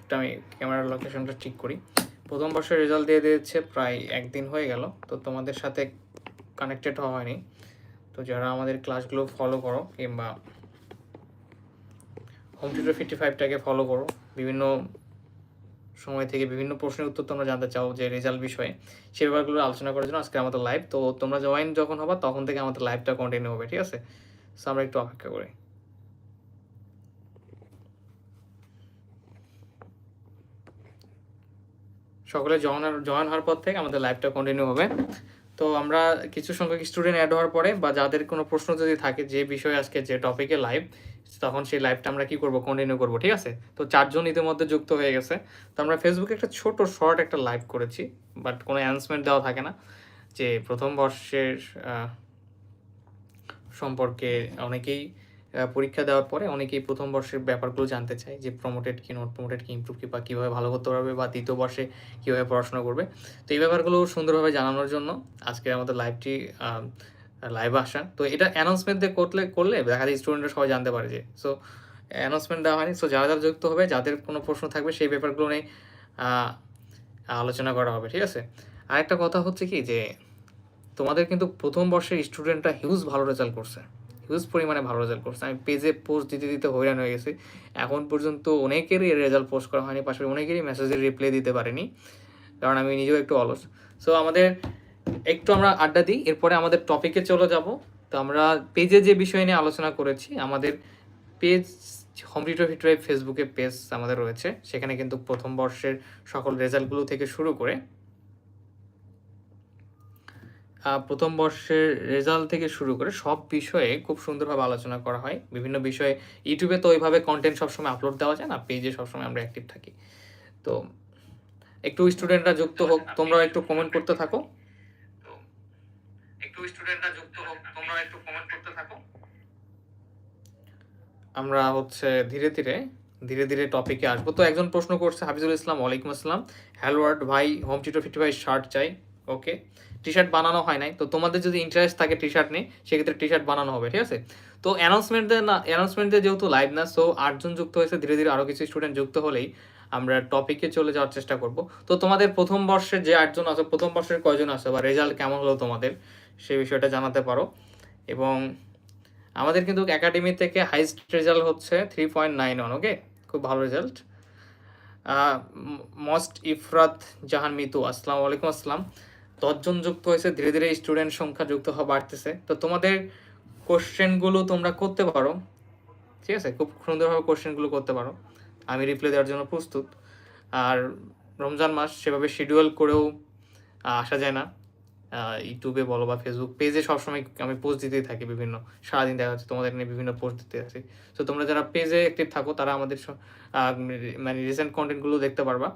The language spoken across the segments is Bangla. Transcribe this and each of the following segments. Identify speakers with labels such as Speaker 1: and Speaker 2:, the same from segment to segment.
Speaker 1: একটা আমি ক্যামেরার লোকেশনটা ঠিক করি। প্রথম বর্ষের রেজাল্ট দিয়ে দিয়েছে, প্রায় একদিন হয়ে গেল। তো তোমাদের সাথে কানেক্টেড হওয়া হয়নি। তো যারা আমাদের ক্লাসগুলো ফলো করো, কিংবা হোম টিউটার ফিফটি ফাইভটাকে ফলো করো। বিভিন্ন সময় থেকে বিভিন্ন প্রশ্নের উত্তর তোমরা জানতে চাও যে রেজাল্ট বিষয়ে, সে ব্যাপারগুলো আলোচনা করার জন্য আজকে আমাদের লাইভ তো তোমরা জয়েন যখন হবা, তখন থেকে আমাদের লাইভটা কন্টিনিউ হবে, ঠিক আছে? সো আমরা একটু অপেক্ষা করি। সকলে জয়েন জয়েন হওয়ার পর থেকে আমাদের লাইভটা কন্টিনিউ হবে। তো আমরা কিছু সংখ্যক স্টুডেন্ট অ্যাড হওয়ার পরে বা যাদের কোনো প্রশ্ন যদি থাকে যে বিষয়ে আজকে যে টপিকে লাইভ তখন সেই লাইভটা আমরা কি করব কন্টিনিউ করব, ঠিক আছে? তো চারজন ইতিমধ্যে যুক্ত হয়ে গেছে। তো আমরা ফেসবুকে একটা ছোট শর্ট একটা লাইভ করেছি বাট কোনো অ্যানাউন্সমেন্ট দেওয়া থাকে না যে প্রথম বর্ষের সম্পর্কে অনেকেই পরীক্ষা দেওয়ার পরে অনেকেই প্রথম বর্ষের ব্যাপারগুলো জানতে চায় যে প্রমোটেড কি নট প্রমোটেড কি ইমপ্রুভ কি বা কীভাবে ভালো করতে পারবে বা দ্বিতীয় বর্ষে কীভাবে পড়াশোনা করবে। তো এই ব্যাপারগুলো সুন্দরভাবে জানানোর জন্য আজকে আমাদের লাইভটি লাইভ আসা তো এটা অ্যানাউন্সমেন্ট দিয়ে করলে করলে দেখা যায় স্টুডেন্টরা সবাই জানতে পারে যে সো অ্যানাউন্সমেন্ট দেওয়া হয়নি। সো যারা যারা যুক্ত হবে, যাদের কোনো প্রশ্ন থাকবে, সেই ব্যাপারগুলো নিয়ে আলোচনা করা হবে, ঠিক আছে? আরেকটা কথা হচ্ছে কি যে, তোমাদের কিন্তু প্রথম বর্ষের স্টুডেন্টরা হিউজ ভালো রেজাল্ট করছে। হিউজ পরিমাণে ভালো রেজাল্ট করছে। আমি পেজে পোস্ট দিতে দিতে হয়রান হয়ে গেছি। এখন পর্যন্ত অনেকেরই রেজাল্ট পোস্ট করা হয়নি, পাশাপাশি অনেকেরই মেসেজের রিপ্লাই দিতে পারিনি, কারণ আমি নিজেও একটু অলস। সো আমাদের একটু আমরা আড্ডা দিই, এরপরে আমাদের টপিকে চলে যাব। তো আমরা পেজে যে বিষয় নিয়ে আলোচনা করেছি, আমাদের পেজ হোম টিউটর ফেসবুকে পেজ আমাদের রয়েছে। সেখানে কিন্তু প্রথম বর্ষের সকল রেজাল্টগুলো থেকে শুরু করে প্রথম বর্ষের রেজাল্ট থেকে শুরু করে সব বিষয়ে খুব সুন্দরভাবে আলোচনা করা হয়। বিভিন্ন বিষয়ে ইউটিউবে তো ওইভাবে কন্টেন্ট সবসময় আপলোড দেওয়া যায় না পেজে সবসময় আমরা অ্যাক্টিভ থাকি। তো একটু স্টুডেন্টরা যুক্ত হোক তোমরা একটু কমেন্ট করতে থাকো। একটু স্টুডেন্টরা যুক্ত হোক তোমরা একটু কমেন্ট করতে থাকো। আমরা হচ্ছে ধীরে ধীরে ধীরে ধীরে টপিকে আসব। তো একজন প্রশ্ন করছে হাফিজুল ইসলাম ওয়ালাইকুম আসসালাম। হ্যালোয়ার্ড ভাই হোম টিউটর ফিফটি ফাইভ শার্ট চাই। ওকে টি শার্ট বানানো হয় নাই। তো তোমাদের যদি ইন্টারেস্ট থাকে টি শার্ট নিয়ে, সেক্ষেত্রে টি শার্ট বানানো হবে, ঠিক আছে? তো অ্যানাউন্সমেন্ট না অ্যানাউন্সমেন্ট যেহেতু লাইভ না সো আটজন যুক্ত হয়েছে, ধীরে ধীরে আরও কিছু স্টুডেন্ট যুক্ত হলেই আমরা টপিকে চলে যাওয়ার চেষ্টা করব। তো তোমাদের প্রথম বর্ষের যে আটজন আছে, প্রথম বর্ষের কয়জন আছে, বা রেজাল্ট কেমন হলো তোমাদের, সেই বিষয়টা জানাতে পারো। এবং আমাদের কিন্তু একাডেমি থেকে হাইস্ট রেজাল্ট হচ্ছে three point nine one okay খুব ভালো রেজাল্ট মস্ট ইফরাত জাহান মিতু, আসসালামু আলাইকুম, আসসালাম। দশজন যুক্ত হয়েছে, ধীরে ধীরে স্টুডেন্ট সংখ্যা যুক্ত হওয়া বাড়তেছে। তো তোমাদের কোশ্চেনগুলো তোমরা করতে পারো। ঠিক আছে? খুব সুন্দরভাবে কোশ্চেনগুলো করতে পারো। আমি রিপ্লাই দেওয়ার জন্য প্রস্তুত। আর রমজান মাস সেভাবে শিডিউল করেও আসা যায় না। ইউটিউবে বলো বা ফেসবুক পেজে সবসময় আমি পোস্ট দিতেই থাকি বিভিন্ন, সারাদিন দেখা যাচ্ছে তোমাদের নিয়ে বিভিন্ন পোস্ট দিতে আছি তো তোমরা যারা পেজে অ্যাক্টিভ থাকো, তারা আমাদের মানে রিসেন্ট কন্টেন্টগুলো দেখতে পারবা।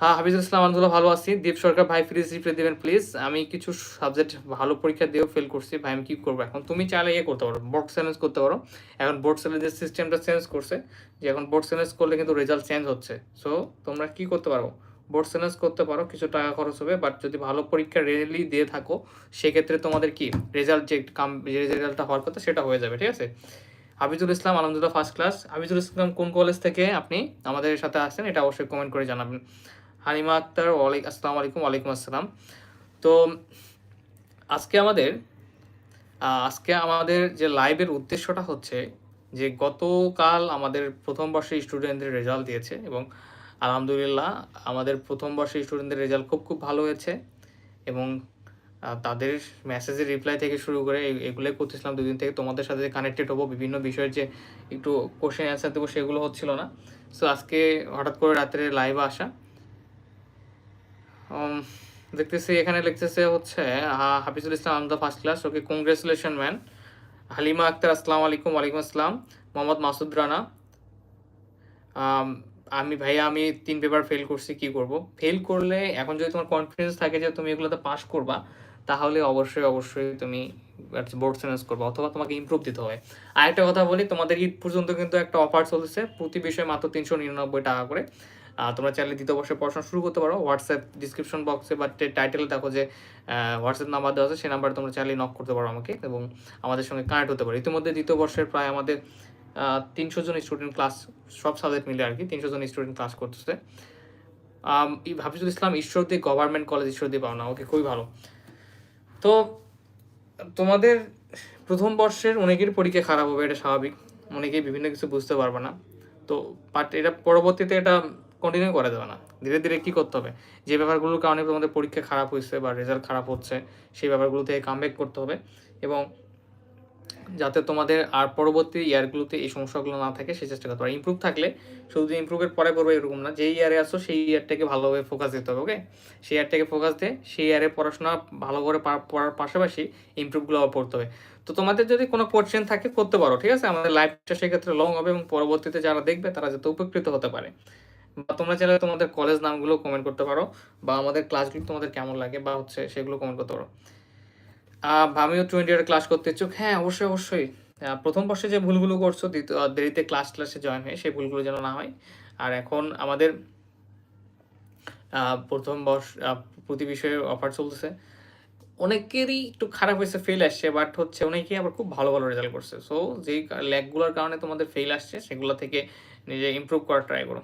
Speaker 1: হ্যাঁ হাফিজুল ইসলাম আলহামদুলিল্লাহ ভালো আছি। দীপ সরকার, ভাই প্লিজ রিপ্লাই দেবেন প্লিজ আমি কিছু সাবজেক্ট ভালো পরীক্ষা দিয়েও ফেল করছি। ভাই, আমি কি করব এখন? তুমি চাইলে ইয়ে করতে পারো বোর্ড চ্যালেঞ্জ করতে পারো। এখন বোর্ড চ্যালেঞ্জের সিস্টেমটা চেঞ্জ করছে। যে এখন বোর্ড চ্যালেঞ্জ করলে কিন্তু রেজাল্ট চেঞ্জ হচ্ছে। সো তোমরা কি করতে পারো? বোর্ড চ্যালেঞ্জ করতে পারো, কিছু টাকা খরচ হবে। বাট যদি ভালো পরীক্ষা রেলি দিয়ে থাকো, সেক্ষেত্রে তোমাদের কি? রেজাল্ট যে কাম, যে রেজাল্টটা হওয়ার কথা, সেটা হয়ে যাবে, ঠিক আছে? হাফিজুল ইসলাম, আলহামদুলিল্লাহ ফার্স্ট ক্লাস হাফিজুল ইসলাম, কোন কলেজ থেকে আপনি আমাদের সাথে আসছেন, এটা অবশ্যই কমেন্ট করে জানাবেন। হালিমা আক্তার ওয়ালাইক আসসালামু আলাইকুম ওয়ালাইকুম আসসালাম। তো আজকে আমাদের আজকে আমাদের যে লাইভের উদ্দেশ্যটা হচ্ছে যে গতকাল আমাদের প্রথম বর্ষের স্টুডেন্টদের রেজাল্ট দিয়েছে এবং আলহামদুলিল্লাহ আমাদের প্রথম বর্ষের স্টুডেন্টদের রেজাল্ট খুব খুব ভালো হয়েছে এবং তাদের মেসেজের রিপ্লাই থেকে শুরু করে এগুলোই করতেছিলাম দুদিন থেকে। তোমাদের সাথে কানেক্টেড হব, বিভিন্ন বিষয়ের যে একটু কোশ্চেন অ্যান্সার দেবো সেগুলো হচ্ছিল না। সো আজকে হঠাৎ করে রাত্রে লাইভে আসা। দেখতেছি এখানে লিখতেছে হচ্ছে Hafizul Islam আমদা first class, okay congratulation man Halima Akhtar, আসসালামু আলাইকুম, ওয়ালাইকুম আসসালাম। মোহাম্মদ মাসুদ রানা। আমি ভাইয়া, আমি তিন পেপার ফেল করছি, কি করব? ফেল করলে এখন যদি তোমার কনফিডেন্স থাকে যে তুমি এগুলোতে পাস করবা, তাহলে অবশ্যই অবশ্যই তুমি বোর্ড চ্যালেঞ্জ করবা, অথবা তোমাকে ইমপ্রুভ দিতে হবে। আরেকটা কথা বলি, তোমাদের ঈদ পর্যন্ত কিন্তু একটা অফার চলছে প্রতি বিষয়ে মাত্র তিনশো নিরানব্বই টাকা করে। তোমরা চাইলে দ্বিতীয় বর্ষে পড়াশোনা শুরু করতে পারো। হোয়াটসঅ্যাপ ডিসক্রিপশন বক্সে বা টাইটেলে দেখো যে হোয়াটসঅ্যাপ নাম্বার দেওয়া আছে, সেই নাম্বারে তোমরা চাইলে নক করতে পারো আমাকে এবং আমাদের সঙ্গে কানেক্ট হতে পারো। ইতিমধ্যে দ্বিতীয় বর্ষের প্রায় আমাদের তিনশো জন স্টুডেন্ট ক্লাস সব সাবজেক্ট মিলে আর কি, তিনশো জন স্টুডেন্ট ক্লাস করতেছে। হাফিজুল ইসলাম ঈশ্বরদী গভর্নমেন্ট কলেজ ঈশ্বরদী পাও না, ওকে খুবই ভালো। তো তোমাদের প্রথম বর্ষের অনেকের পরীক্ষা খারাপ হবে, এটা স্বাভাবিক। অনেকেই বিভিন্ন কিছু বুঝতে পারবে না। তো বাট এটা পরবর্তীতে এটা কন্টিনিউ করা যাবে না। ধীরে ধীরে কী করতে হবে? যে ব্যাপারগুলোর কারণে তোমাদের পরীক্ষা খারাপ হয়েছে বা রেজাল্ট খারাপ হচ্ছে, সেই ব্যাপারগুলো থেকে কামব্যাক করতে হবে এবং যাতে তোমাদের আর পরবর্তী ইয়ারগুলোতে এই সমস্যাগুলো না থাকে, সেই চেষ্টা করতে পারো ইমপ্রুভ থাকলে শুধু ইমপ্রুভের পরে করবে এরকম না। যেই ইয়ারে আসো, সেই ইয়ারটাকে ভালোভাবে ফোকাস দিতে হবে ওকে সেই ইয়ারটাকে ফোকাস দিয়ে সেই ইয়ারে পড়াশোনা ভালো করে পড়ার পাশাপাশি ইমপ্রুভগুলো আবার পড়তে হবে। তো তোমাদের যদি কোনো কোশ্চেন থাকে, করতে পারো, ঠিক আছে? আমাদের লাইফটা সেক্ষেত্রে লং হবে এবং পরবর্তীতে যারা দেখবে, তারা যাতে উপকৃত হতে পারে। বা তোমরা চাইলে তোমাদের কলেজ নামগুলো কমেন্ট করতে পারো, বা আমাদের ক্লাসগুলো তোমাদের কেমন লাগে, বা হচ্ছে সেগুলো কমেন্ট করতে পারো। আমিও টোয়েন্টি ইয়ার ক্লাস করতে ইচ্ছুক। হ্যাঁ অবশ্যই অবশ্যই। প্রথম বর্ষে যে ভুলগুলো করছ দেরিতে ক্লাস ক্লাসে জয়েন হয়ে সেই ভুলগুলো যেন না হয়। আর এখন আমাদের প্রথম বর্ষ প্রতি বিষয়ে অফার চলতেছে। অনেকেরই একটু খারাপ হয়েছে ফেল আসছে বাট হচ্ছে অনেকেই আবার খুব ভালো ভালো রেজাল্ট করছে। সো যেই ল্যাগগুলোর কারণে তোমাদের ফেল আসছে, সেগুলো থেকে নিজে ইমপ্রুভ করার ট্রাই করো।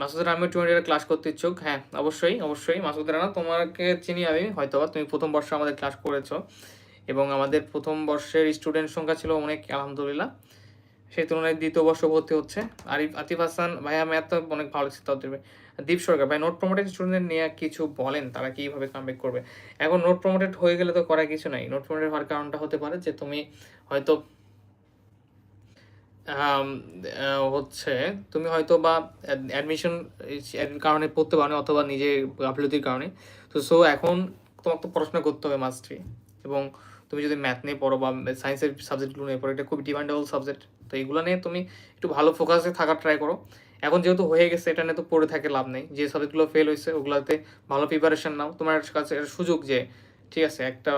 Speaker 1: মাসুদ রানা টোয়েন্টি ক্লাস করতে ইচ্ছুক। হ্যাঁ অবশ্যই অবশ্যই। মাসুদ রানা তোমাকে চিনি আমি হয়তো তুমি প্রথম বর্ষে আমাদের ক্লাস করেছ। এবং আমাদের প্রথম বর্ষের স্টুডেন্ট সংখ্যা ছিল অনেক, আলহামদুলিল্লাহ। সেই তুলনায় দ্বিতীয় বর্ষ ভর্তি হচ্ছে। আরিফ আতিফ হাসান ভাইয়া ম্যাথ তো অনেক ভালো লাগছে, তাও দেবে দীপ সরকার ভাই নোট প্রমোটেড স্টুডেন্ট নিয়ে কিছু বলেন, তারা কীভাবে কামব্যাক করবে? এখন নোট প্রমোটেড হয়ে গেলে তো করার কিছু নাই। নোট প্রমোটেড হওয়ার কারণটা হতে পারে যে, তুমি হয়তো হচ্ছে তুমি হয়তো বা অ্যাডমিশন কারণে পড়তে পারো অথবা নিজের গাফিলতির কারণে। তো সো এখন তোমাকে তো পড়াশোনা করতে হবে মাস্টলি এবং তুমি যদি ম্যাথ নিয়ে পড়ো বা সায়েন্সের সাবজেক্টগুলো নিয়ে পড়ো, এটা খুব ডিমান্ডেবল সাবজেক্ট তো এগুলো নিয়ে তুমি একটু ভালো ফোকাসে থাকার ট্রাই করো। এখন যেহেতু হয়ে গেছে, এটা নিয়ে তো পড়ে থাকে লাভ নেই। যে সাবজেক্টগুলো ফেল হয়েছে, ওগুলোতে ভালো প্রিপারেশন নাও। তোমার কাছে একটা সুযোগ যে, ঠিক আছে, একটা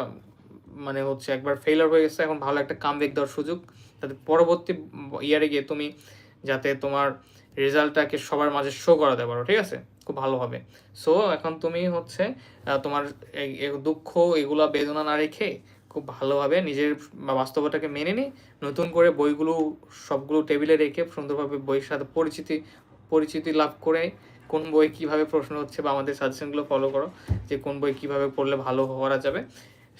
Speaker 1: মানে হচ্ছে একবার ফেলার হয়ে গেছে, এখন ভালো একটা কাম দেওয়ার সুযোগ। যাতে পরবর্তী ইয়ারে গিয়ে তুমি যাতে তোমার রেজাল্টটাকে সবার মাঝে শো করাতে পারো, ঠিক আছে? খুব ভালো হবে। সো এখন তুমি হচ্ছে তোমার দুঃখ, এগুলা বেদনা না রেখে খুব ভালোভাবে নিজের বাস্তবতাকে মেনে নিয়ে নতুন করে বইগুলো, সবগুলো টেবিলে রেখে সুন্দরভাবে বইয়ের সাথে পরিচিতি পরিচিতি লাভ করে কোন বই কীভাবে প্রশ্ন হচ্ছে বা আমাদের সাজেশনগুলো ফলো করো যে কোন বই কীভাবে পড়লে ভালো করা যাবে।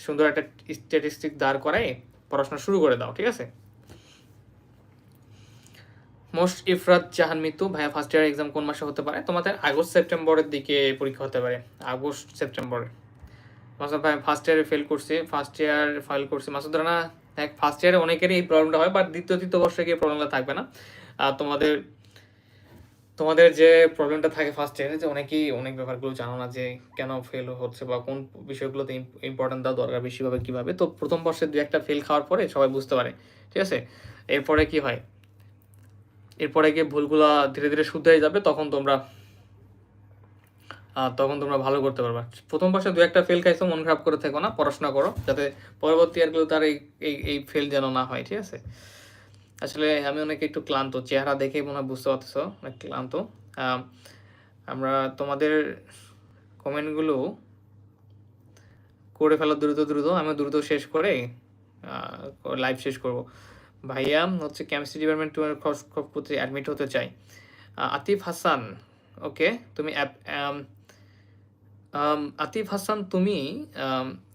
Speaker 1: সুন্দর একটা স্ট্যাটিস্টিক দাঁড় করায় পড়াশোনা শুরু করে দাও, ঠিক আছে? মোস্ট ইফরাত জাহান মিতু, ভাইয়া ফার্স্ট ইয়ার এক্সাম কোন মাসে হতে পারে? তোমাদের আগস্ট সেপ্টেম্বরের দিকে পরীক্ষা হতে পারে, আগস্ট সেপ্টেম্বরে। মাসুদ ভাই ফার্স্ট ইয়ারে ফেল করছে ফার্স্ট ইয়ার ফাইল করছে। মাসুদ রানা, দেখ ফার্স্ট ইয়ারে অনেকেরই এই প্রবলেমটা হয় বাট দ্বিতীয়, তৃতীয় বর্ষে গিয়ে প্রবলেমটা থাকবে না। আর তোমাদের তোমাদের যে প্রবলেমটা থাকে ফার্স্ট ইয়ারে যে অনেকেই অনেক ব্যাপারগুলো জানো না যে কেন ফেল হচ্ছে বা কোন বিষয়গুলোতে ইম্পর্টেন্ট দেওয়া দরকার বেশিভাবে কীভাবে। তো প্রথম বর্ষে দু একটা ফেল খাওয়ার পরে সবাই বুঝতে পারে, ঠিক আছে? এরপরে কি হয়? এরপরে গিয়ে ভুলগুলো ধীরে ধীরে শুধরে যাবে, তখন তোমরা তখন তোমরা ভালো করতে পারবে। প্রথম বর্ষে দু একটা ফেল খাইছো, মন খারাপ করে থেকো না, পড়াশোনা করো, যাতে পরবর্তী ইয়ারগুলো তার এই এই ফেল যেন না হয়, ঠিক আছে? আসলে আমি অনেক একটু ক্লান্ত, চেহারা দেখেই মনে বুঝতে পারতেছো, অনেক ক্লান্ত। আমরা তোমাদের কমেন্টগুলো করে ফেলো দ্রুত দ্রুত আমি দ্রুত শেষ করে লাইভ শেষ করব। ভাইয়া, হচ্ছে কেমিস্ট্রি ডিপার্টমেন্ট টু করতে অ্যাডমিট হতে চাই। আতিফ হাসান ওকে তুমি অ্যাপ আতিফ হাসান, তুমি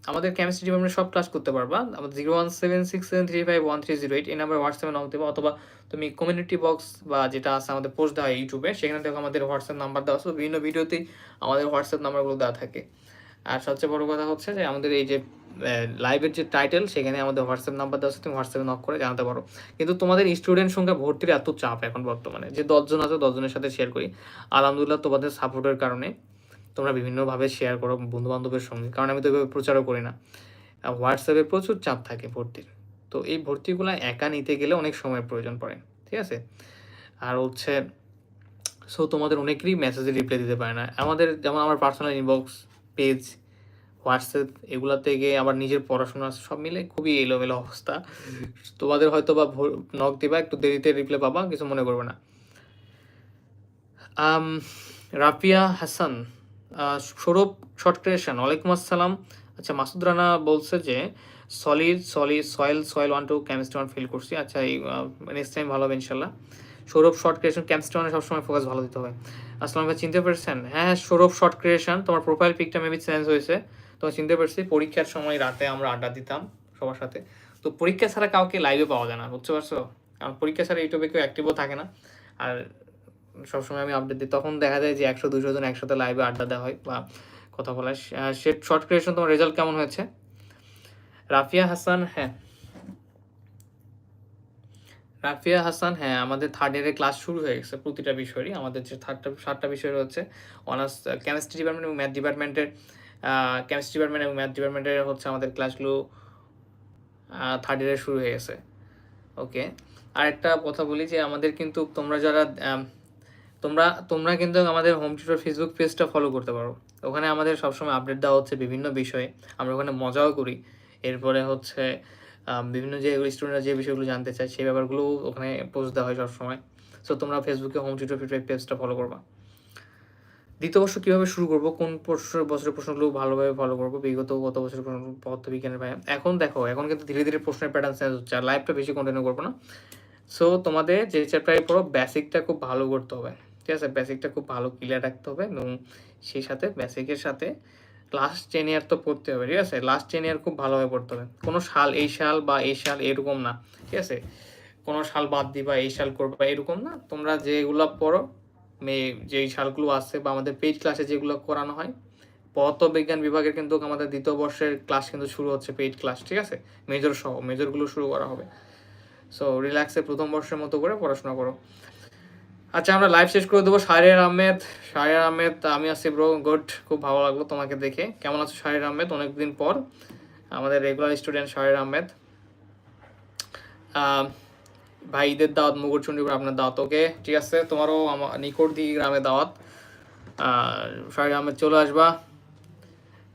Speaker 1: আমাদের কেমিস্ট্রি ডিপার্টমেন্টে সব ক্লাস করতে পারবা। আমাদের zero one seven six seven three five one three zero eight এই নাম্বার হোয়াটসঅ্যাপে নক দেবো, অথবা তুমি কমিউনিটি বক্স বা যেটা আছে আমাদের পোস্ট দেওয়া হয় ইউটিউবে সেখানে দেখো আমাদের হোয়াটসঅ্যাপ নাম্বার দেওয়া আছে। বিভিন্ন ভিডিওতেই আমাদের হোয়াটসঅ্যাপ নাম্বারগুলো দেওয়া থাকে। আর সবচেয়ে বড় কথা হচ্ছে যে আমাদের এই যে লাইভের যে টাইটেল সেখানে আমাদের হোয়াটসঅ্যাপ নাম্বার দেওয়া তুমি হোয়াটসঅ্যাপে নক করে জানাতে পারো। কিন্তু তোমাদের স্টুডেন্ট সংখ্যা ভর্তির এত চাপ এখন বর্তমানে, যে দশজন আছে, দশজনের সাথে শেয়ার করি। আলহামদুলিল্লাহ, তোমাদের সাপোর্টের কারণে তোমরা বিভিন্নভাবে শেয়ার করো বন্ধু বান্ধবের সঙ্গে। কারণ আমি তো এভাবে প্রচারও করি না। হোয়াটসঅ্যাপে প্রচুর চাপ থাকে ভর্তির। তো এই ভর্তিগুলো একা নিতে গেলে অনেক সময়ের প্রয়োজন পড়ে, ঠিক আছে? আর হচ্ছে সো তোমাদের অনেকেরই মেসেজে রিপ্লাই দিতে পারে না। আমাদের, যেমন আমার পার্সোনাল ইনবক্স পেজ হোয়াটসঅ্যাপ এগুলা থেকে আবার নিজের পড়াশোনা সব মিলে খুবই এলোমেলো অবস্থা। তোমাদের হয়তো বা নক দিবা, একটু দেরিতে রিপ্লাই পাবা, কিছু মনে করবে না। রাফিয়া হাসান সৌরভ শর্ট ক্রিয়েশন ওয়ালাইকুম আসসালাম। আচ্ছা মাসুদ রানা বলছে যে solid solid soil soil one two chemistry one feel করছি। আচ্ছা এই নেক্সট টাইম ভালো হবে ইনশাল্লাহ। সৌরভ শর্ট ক্রিয়েশন কেমিস্ট্রি ওয়ানে সবসময় ফোকাস ভালো দিতে হবে। আসসালাম ভাই চিনতে পেরেছেন। হ্যাঁ হ্যাঁ সৌরভ শর্ট ক্রিয়েশন তোমার প্রোফাইল পিকটা মেবি চেঞ্জ হয়েছে। তোমার চিনতে পারছি, পরীক্ষার সময় রাতে আমরা আড্ডা দিতাম সবার সাথে। তো পরীক্ষা ছাড়া কাউকে লাইভে পাওয়া যায় না, বুঝতে পারছ? কারণ পরীক্ষা ছাড়া ইউটিউবে কেউ অ্যাক্টিভও থাকে না। আর সবসময় আমি আপডেট দিই, তখন দেখা যায় যে একশো, দুশো জন একসাথে লাইভে আড্ডা দেওয়া হয় বা কথা বলা সে শর্ট ক্রিয়েশন তোমার রেজাল্ট কেমন হয়েছে? রাফিয়া হাসান হ্যাঁ। রাফিয়া হাসান হ্যাঁ আমাদের থার্ড ইয়ারে ক্লাস শুরু হয়ে গেছে প্রতিটা বিষয়েরই। আমাদের যে থার্ডটা সাতটা বিষয় রয়েছে অনার্স কেমিস্ট্রি ডিপার্টমেন্ট এবং ম্যাথ ডিপার্টমেন্টের কেমিস্ট্রি ডিপার্টমেন্ট এবং ম্যাথ ডিপার্টমেন্টের হচ্ছে আমাদের ক্লাসগুলো থার্ড ইয়ারে শুরু হয়ে গেছে। ওকে আরেকটা কথা বলি যে আমাদের কিন্তু তোমরা যারা তোমরা তোমরা কিন্তু আমাদের হোম টিউটর ফেসবুক পেজটা ফলো করতে পারো। ওখানে আমাদের সবসময় আপডেট দেওয়া হচ্ছে বিভিন্ন বিষয়ে। আমরা ওখানে মজাও করি। এরপরে হচ্ছে বিভিন্ন যে স্টুডেন্টরা যে বিষয়গুলো জানতে চায়, সেই ব্যাপারগুলো ওখানে পোস্ট দেওয়া হয় সবসময়। সো তোমরা ফেসবুকে হোম টিউটর ফিডব্যাক পেজটা ফলো করবা। দ্বিতীয় বর্ষ কীভাবে শুরু করব? কোন বছর বছরের প্রশ্নগুলো ভালোভাবে ফলো করব? বিগত গত বছরের প্রশ্ন পদার্থবিজ্ঞানের ভাই এখন দেখো, এখন কিন্তু ধীরে ধীরে প্রশ্নের প্যাটার্ন চেঞ্জ হচ্ছে, আর লাইভটা বেশি কন্টিনিউ করব না। সো তোমাদের যে চ্যাপ্টারে পড়ো বেসিকটা খুব ভালো করতে হবে। ঠিক আছে? বেসিকটা খুব ভালো ক্লিয়ার রাখতে হবে এবং সেই সাথে বেসিকের সাথে লাস্ট টেন ইয়ার তো পড়তে হবে, ঠিক আছে? লাস্ট টেন ইয়ার খুব ভালোভাবে পড়তে হবে। কোনো সাল, এই সাল বা এই সাল এরকম না, ঠিক আছে? কোনো সাল বাদ দিবা, এই সাল করবা, এরকম না। তোমরা যেগুলো পড়ো, মে, যেই সালগুলো আছে বা আমাদের পেইড ক্লাসে যেগুলো করানো হয় পদার্থবিজ্ঞান বিভাগের কিন্তু আমাদের দ্বিতীয় বর্ষের ক্লাস কিন্তু শুরু হচ্ছে পেইড ক্লাস ঠিক আছে? মেজর সহ মেজরগুলো শুরু করা হবে। সো রিল্যাক্সে প্রথম বর্ষের মতো করে পড়াশোনা করো। আচ্ছা আমরা লাইভ শেষ করে দেবো। শাহরিয়ার আহমেদ শাহরিয়ার আহমেদ, আমি আছি ব্রো গুড খুব ভালো লাগল তোমাকে দেখে। কেমন আছো শাহরিয়ার আহমেদ? অনেকদিন পর আমাদের রেগুলার স্টুডেন্ট শাহরিয়ার আহমেদ। ভাই ঈদের দাওয়াত মুগুরচন্ডীপুর আপনার দাওয়াত ওকে ঠিক আছে, তোমারও আমার নিকটদি গ্রামে দাওয়াত। শাহরিয়ার আহমেদ, চলে আসবা।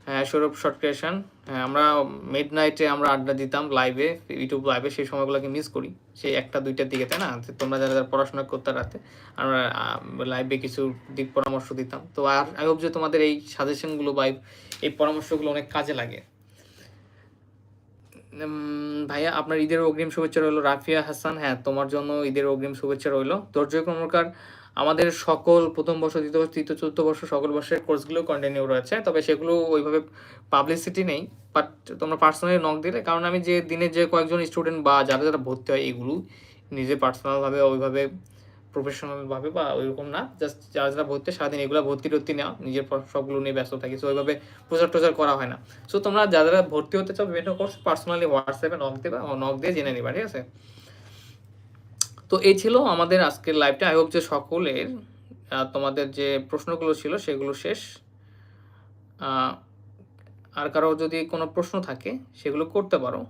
Speaker 1: হ্যাঁ সৌরভ শর্ট ক্রিয়েশন হ্যাঁ আমরা মিড নাইটে আমরা আড্ডা দিতাম লাইভে ইউটিউব লাইভে সেই সময়গুলোকে মিস করি। সেই একটা, দুইটার দিকে, তাই না? তোমরা যারা যারা পড়াশোনা করতে রাতে, আমরা লাইভে কিছু দিক পরামর্শ দিতাম। তো আর আই হোপ যে তোমাদের এই সাজেশনগুলো বা এই- পরামর্শগুলো অনেক কাজে লাগে। ভাইয়া, আপনার ঈদের অগ্রিম শুভেচ্ছা রইল। রাফিয়া, হাসান হ্যাঁ তোমার জন্য ঈদের অগ্রিম শুভেচ্ছা রইল। ধৈর্য কর্মকার আমাদের সকল প্রথম বর্ষ, দ্বিতীয় বর্ষ, তৃতীয়, চতুর্থ বর্ষ, সকল বর্ষের কোর্সগুলো কন্টিনিউ রয়েছে। তবে সেগুলো ওইভাবে পাবলিসিটি নেই বাট তোমরা পার্সোনালি নক দিলে। কারণ আমি যে দিনে যে কয়েকজন স্টুডেন্ট বা যারা যারা ভর্তি হয় এগুলো নিজে পার্সোনালভাবে ওইভাবে প্রফেশনালভাবে বা ওইরকম না জাস্ট যারা যারা ভর্তি, সারাদিন এগুলো ভর্তি টর্তি নেওয়া, নিজের সবগুলো নিয়ে ব্যস্ত থাকি। সো ওইভাবে প্রচার টোচার করা হয় না। সো তোমরা যারা যারা ভর্তি হতে চাও, বিভিন্ন কোর্স পার্সোনালি হোয়াটসঅ্যাপে নক দেবা নক দিয়ে জেনে নিবা, ঠিক আছে? তো এই ছিল আমাদের আজকের লাইভটা আই হোপ যে সকলের তোমাদের যে প্রশ্নগুলো ছিল সেগুলো শেষ। আর কারও যদি কোনো প্রশ্ন থাকে, সেগুলো করতে পারো।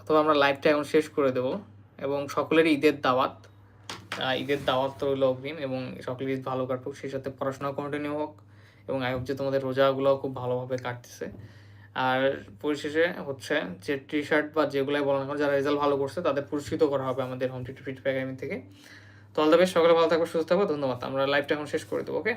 Speaker 1: অথবা আমরা লাইভটা এখন শেষ করে দেব। এবং সকলেরই ঈদের দাওয়াত। ঈদের দাওয়াত তো রইল অগ্রিম এবং সকলের ঈদ ভালো কাটুক, সেই সাথে পড়াশোনা কন্টিনিউ হোক এবং আই হোপ যে তোমাদের রোজাগুলোও খুব ভালোভাবে কাটতেছে। আর পরিশেষে হচ্ছে যে টি শার্ট বা যেগুলাই বলো না যারা রেজাল্ট ভালো করছে তাদের পুরস্কৃত করা হবে আমাদের হোম টিউটর ফিডব্যাক একাডেমি থেকে। তো অল দ্য বেস্ট সকালে ভালো থাকবে সুস্থ থাকবে ধন্যবাদ। আমরা লাইভটা এখন শেষ করে দেবো ওকে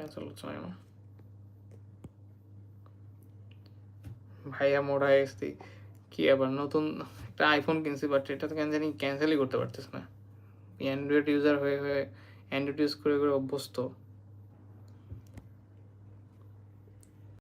Speaker 1: ক্যান্সেল হচ্ছে না কেন? ভাইয়া মোড়া এসছি। কি আবার নতুন একটা আইফোন কিনছি বাট এটা তো কেন জানি ক্যান্সেলই করতে পারতেছে না। অ্যান্ড্রয়েড ইউজার হয়ে হয়ে অ্যান্ড্রয়েড ইউজ করে করে অভ্যস্ত।